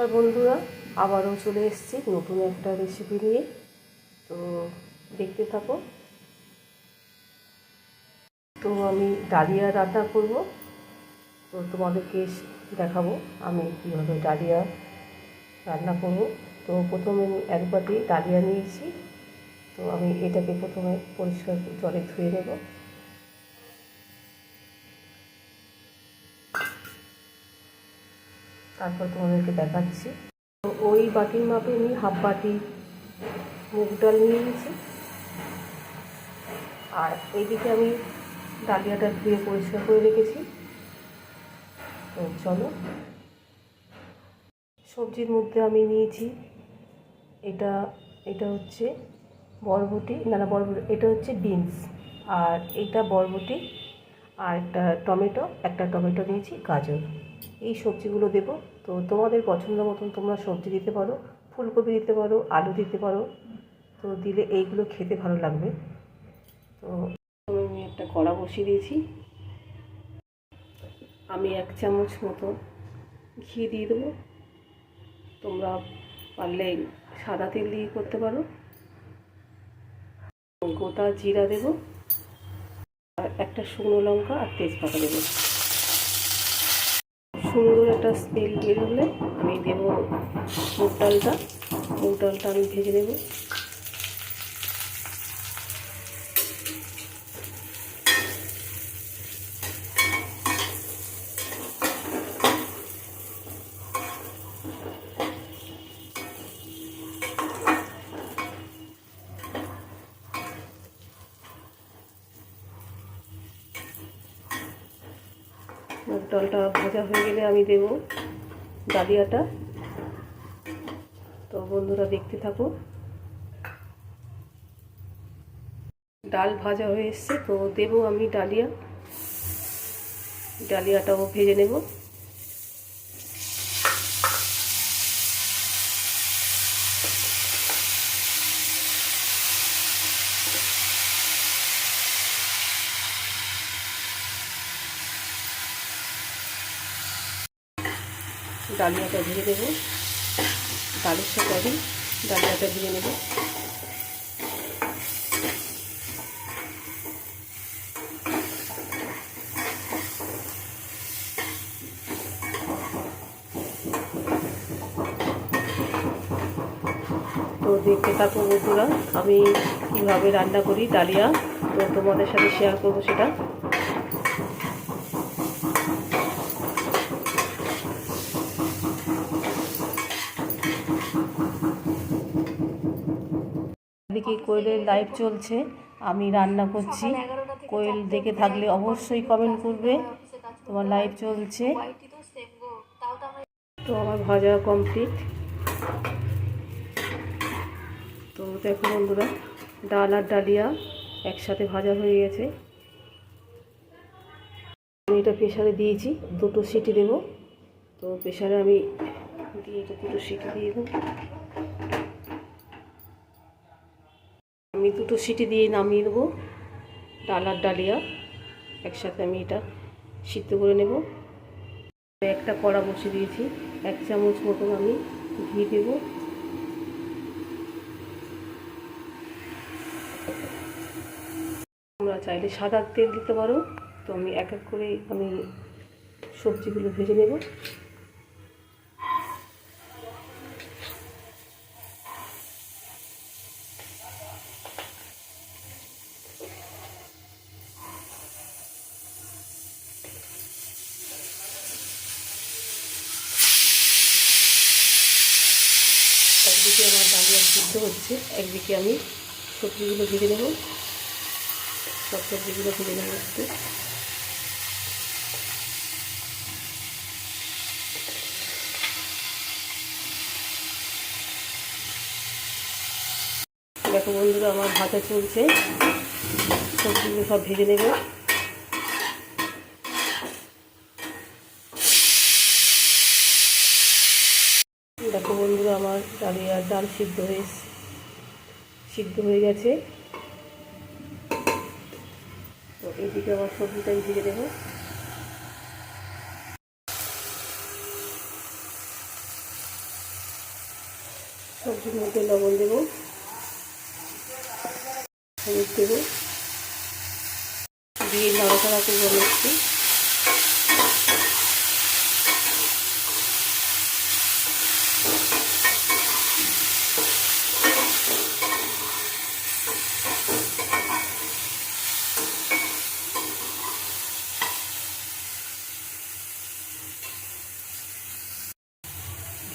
আর বন্ধুরা, আবারও চলে এসেছি নতুন একটা রেসিপি নিয়ে। তো দেখতে থাকো। তো আমি ডালিয়া রান্না করব। তো তোমাদেরকে দেখাবো আমি কীভাবে ডালিয়া রান্না করব। তো প্রথমে আমি এক বাটি ডালিয়া নিয়েছি। তো আমি এটাকে প্রথমে পরিষ্কার জলে ধুয়ে নেব। তারপর তোমাদেরকে দেখাচ্ছি। তো ওই বাটির মাপে আমি হাফ বাটি মুগ ডাল নিয়ে নিয়েছি। আর এইদিকে আমি ডালিয়াটা ধুয়ে পরিষ্কার করে রেখেছি। তো চলো। সবজির মধ্যে আমি নিয়েছি এটা এটা হচ্ছে বরবটি, না না, বরবটি, এটা হচ্ছে বিনস। আর এটা বরবটি আর একটা টমেটো একটা টমেটো নিয়েছি, গাজর। এই সবজিগুলো দেবো। তো তোমাদের পছন্দ মতন তোমরা সবজি দিতে পারো, ফুলকপি দিতে পারো, আলু দিতে পারো। তো দিলে এইগুলো খেতে ভালো লাগবে। তো আমি একটা কড়া বসিয়ে দিয়েছি। আমি এক চামচ মতো ঘি দিয়ে দেবো। তোমরা পারলে সাদা তেল দিয়ে করতে পারো। গোটা জিরা দেবো। আর একটা শুকনো লঙ্কা আর তেজপাতা দেবো। সুন্দর একটা স্মেল বেরোলে আমি দেবো মুগ ডালটা। মুগ ডালটা আমি ভেজে নেব। মুগ ডালটা ভাজা হয়ে গেলে আমি দেব ডালিয়াটা। তো বন্ধুরা দেখতে থাকো। ডাল ভাজা হয়ে এসছে, তো দেব আমি ডালিয়া। ডালিয়াটাও ভেজে নেব। ডালিয়াটা ভেজে দেবো। ডালের সাথে আমি ডালিয়াটা ভেজে নেব। তো দেখতে থাকো বন্ধুরা, আমি কীভাবে রান্না করি ডালিয়া, তো তোমাদের সাথে শেয়ার করব সেটা। এদিকে কোয়েলের লাইভ চলছে, আমি রান্না করছি। কোয়েল দেখে থাকলে অবশ্যই কমেন্ট করবে, তোমার লাইভ চলছে। তো আমার ভাজা কমপ্লিট তো দেখো বন্ধুরা, ডাল আর ডালিয়া একসাথে ভাজা হয়ে গেছে। আমি এটা প্রেশারে দিয়েছি, দুটো সিটি দেব। তো প্রেশারে আমি দিয়ে এটা দুটো সিটি দিয়ে দেবো। আমি দুটো সিটি দিয়ে নামিয়ে দেবো ডাল আর ডালিয়া, একসাথে আমি এটা সিদ্ধ করে নেব। একটা কড়া বসিয়ে দিয়েছি, এক চামচ মতন আমি ঘি দেব। তোমরা চাইলে সাদা তেল দিতে পারো, তো আমি এক এক করে আমি সবজিগুলো ভেজে নেব। একদিকে আমার ডালিয়া সিদ্ধ হচ্ছে। একদিকে আমি সবজিগুলো ভেজে নেব। সব সবজিগুলো ভেজে নেব একটু। দেখো বন্ধুরা, আমার ভাজা চলছে। সবজিগুলো সব ভেজে নেব দেখো বন্ধুরা আমার ডালিয়ার ডাল সিদ্ধ হয়ে সিদ্ধ হয়ে গেছে। তো এইদিকে আমার সবজিটা ভেজে দেবো। সবজির মধ্যে লবণ দেবো। হলুদ দেবো। দিয়ে নাড়াচাড়া করব আমি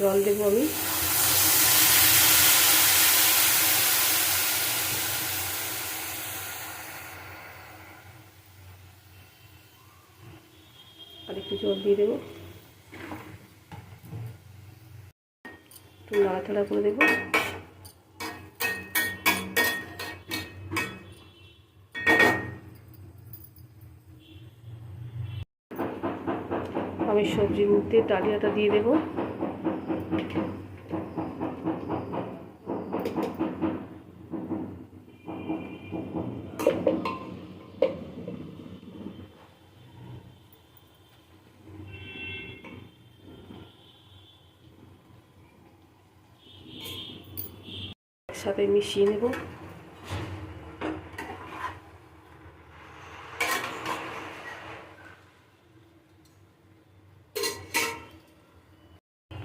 জল দেবো আমি। আর একটু জল দিয়ে দেবো। একটু নাড়াচাড়া করে দেবো। আমি সবজির মধ্যে ডালিয়াটা দিয়ে দেবো। একসাথে মিশিয়ে নেব।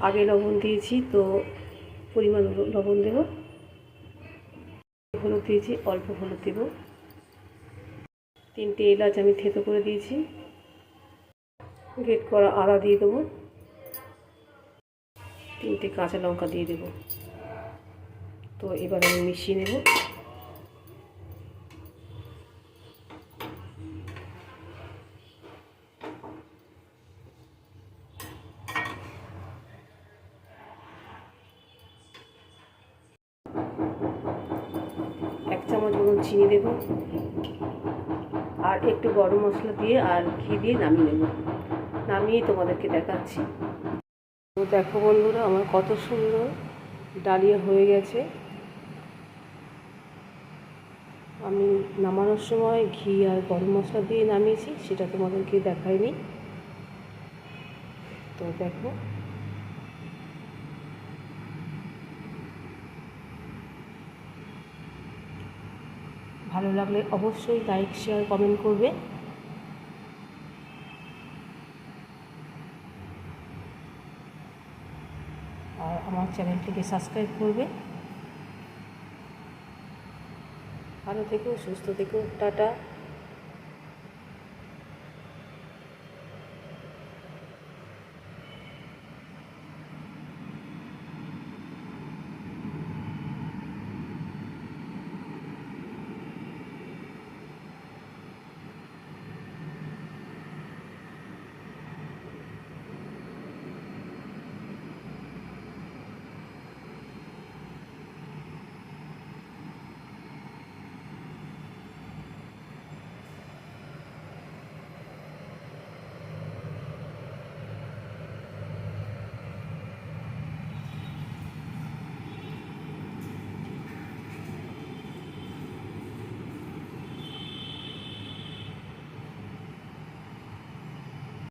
আগে লবণ দিয়েছি, তো পরিমাণ লবণ দেব। হলুদ দিয়েছি, অল্প হলুদ দেব। তিনটে এলাচ আমি থেতো করে দিয়েছি। গ্রেট করা আদা দিয়ে দেবো। তিনটে কাঁচা লঙ্কা দিয়ে দেবো। তো এবার আমি মিশিয়ে নেব এক চামচ মতন চিনি দেব, আর একটু গরম মশলা দিয়ে আর ঘি দিয়ে নামিয়ে নেব। নামিয়ে তোমাদেরকে দেখাচ্ছি। দেখো বন্ধুরা, আমার কত সুন্দর ডালিয়া হয়ে গেছে। আমি নামানোর সময় ঘি আর গরম মশলা দিয়ে নামিয়েছি, সেটা তোমাদেরকে দেখাইনি। তো দেখো ভালো লাগলে অবশ্যই লাইক শেয়ার কমেন্ট করবে। আর আমার চ্যানেলটিকে সাবস্ক্রাইব করবে। ভালো থেকো, সুস্থ থেকো, টাটা।